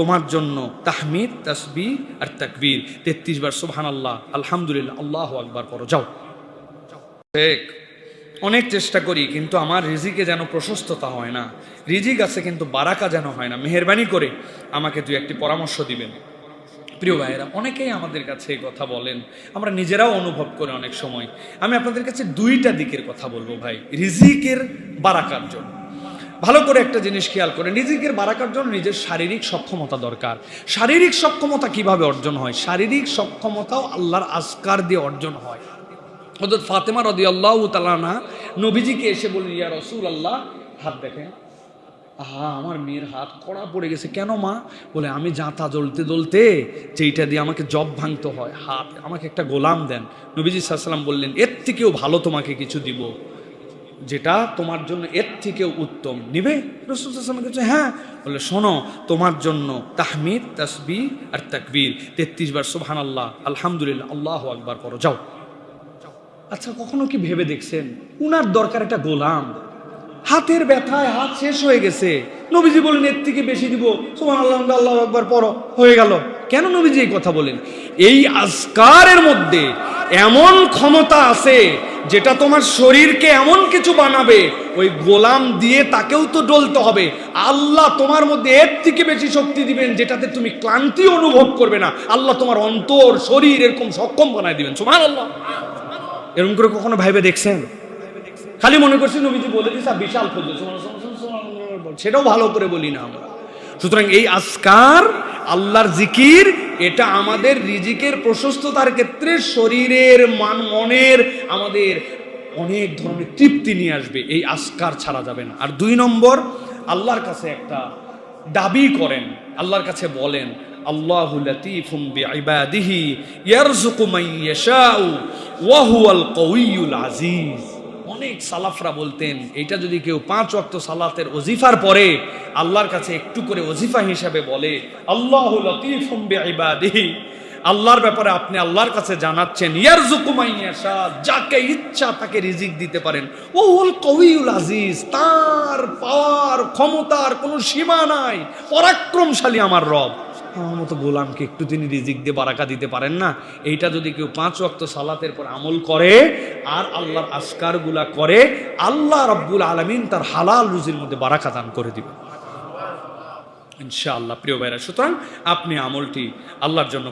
তোমার জন্য তাহমিদ তাসবি আর তাকবীর। তেত্রিশ বার সুবহান আল্লাহ আলহামদুলিল্লাহ, আল্লাহ আকবার করো যাও। অনেক চেষ্টা করি, কিন্তু আমার রিজিকে যেন প্রশস্ততা হয় না। রিজিক আছে, কিন্তু বারাকা যেন হয় না। মেহরবানি করে আমাকে দুই একটি পরামর্শ দিবেন। প্রিয় ভাইয়েরা, অনেকেই আমাদের কাছে এই কথা বলেন। আমরা নিজেরাও অনুভব করি অনেক সময়। আমি আপনাদের কাছে দুইটা দিকের কথা বলব ভাই। রিজিকের বারাকার জন্য। ভালো করে একটা জিনিস খেয়াল করে রিজিকের বারাকার জন্য নিজের শারীরিক সক্ষমতা দরকার। শারীরিক সক্ষমতা কীভাবে অর্জন হয়? শারীরিক সক্ষমতাও আল্লাহর আজকার দিয়ে অর্জন হয়। হজরত ফাতেমা রদি আল্লাহ তালানা নবীজিকে এসে বললেন, ইয়া রসুল আল্লাহ হাত দেখেন। আহা, আমার মেয়ের হাত কড়া পড়ে গেছে। কেন মা? বলে, আমি জাঁতা জ্বলতে জ্বলতে যেইটা দিয়ে আমাকে জব ভাঙতে হয়, হাত, আমাকে একটা গোলাম দেন। নবীজি সাল্লাম বললেন, এর থেকেও ভালো তোমাকে কিছু দিব। যেটা তোমার জন্য এর থেকেও উত্তম। নিবে? রসুল সাল্লাম হ্যাঁ। বলে, শোনো, তোমার জন্য তাহমিদ তাসবি আর তাকবীর তেত্রিশ বার সুবহান আল্লাহ আলহামদুলিল্লাহ, আল্লাহ আকবার করো যাও। আচ্ছা কখনো কি ভেবে দেখছেন? উনার দরকার একটা গোলাম। হাতের ব্যথায় হাত শেষ হয়ে গেছে। নবীজি বলেন এর থেকে বেশি দিব। সুমান আল্লাহ আল্লাহ একবার পড়ো, হয়ে গেল। কেন নবীজি এই কথা বলেন? এই আজকারের মধ্যে এমন ক্ষমতা আছে যেটা তোমার শরীরকে এমন কিছু বানাবে, ওই গোলাম দিয়ে তাকেও তো ডলতে হবে। আল্লাহ তোমার মধ্যে এর থেকে বেশি শক্তি দিবেন, যেটাতে তুমি ক্লান্তি অনুভব করবে না। আল্লাহ তোমার অন্তর, শরীর এরকম সক্ষম বানায় দিবেন। সুমান আল্লাহ এরকম করে কখনো ভাইবে দেখছেন? খালি মনে করছি নবীজি বলে দিস বিশাল সেটাও ভালো করে বলি না আমরা। সুতরাং এই আজকার, আল্লাহর জিকির এটা আমাদের রিজিকের প্রশস্ততার ক্ষেত্রে শরীরের মান, মনের আমাদের অনেক ধরনের তৃপ্তি নিয়ে আসবে, এই আজকার ছাড়া যাবে না। আর দুই নম্বর, আল্লাহর কাছে একটা দাবি করেন, আল্লাহর কাছে বলেন, আল্লাহু আজিজ। অনেক সালাফরা বলতেন এটা যদি কেউ পাঁচ ওয়াক্ত সালাতের ওজিফার পরে আল্লাহর কাছে একটু করে ওজিফা হিসাবে বলে, আল্লাহু আল্লাহর ব্যাপারে আপনি আল্লাহর কাছে জানাচ্ছেন ইয়াশা। যাকে ইচ্ছা তাকে রিজিক দিতে পারেন। ও হুয়াল কাউইয়ুল আজিজ, তার পাওয়ার ক্ষমতার কোনো সীমা নাই, পরাক্রমশালী আমার রব। আমার মতো গোলামকে একটু তিনি রিজিক দিয়ে বারাকা দিতে পারেন না। এইটা যদি কেউ পাঁচ অক্ত সালাতের পর আমল করে, আর আল্লাহর আসকারগুলা করে, আল্লাহ রব্বুল আলমিন তার হালাল রুজির মধ্যে বারাকা দান করে দিবে ইনশাআল্লাহ, প্রিয় ভাইরা, সুতরাং আপনি আমলটি আল্লাহর জন্য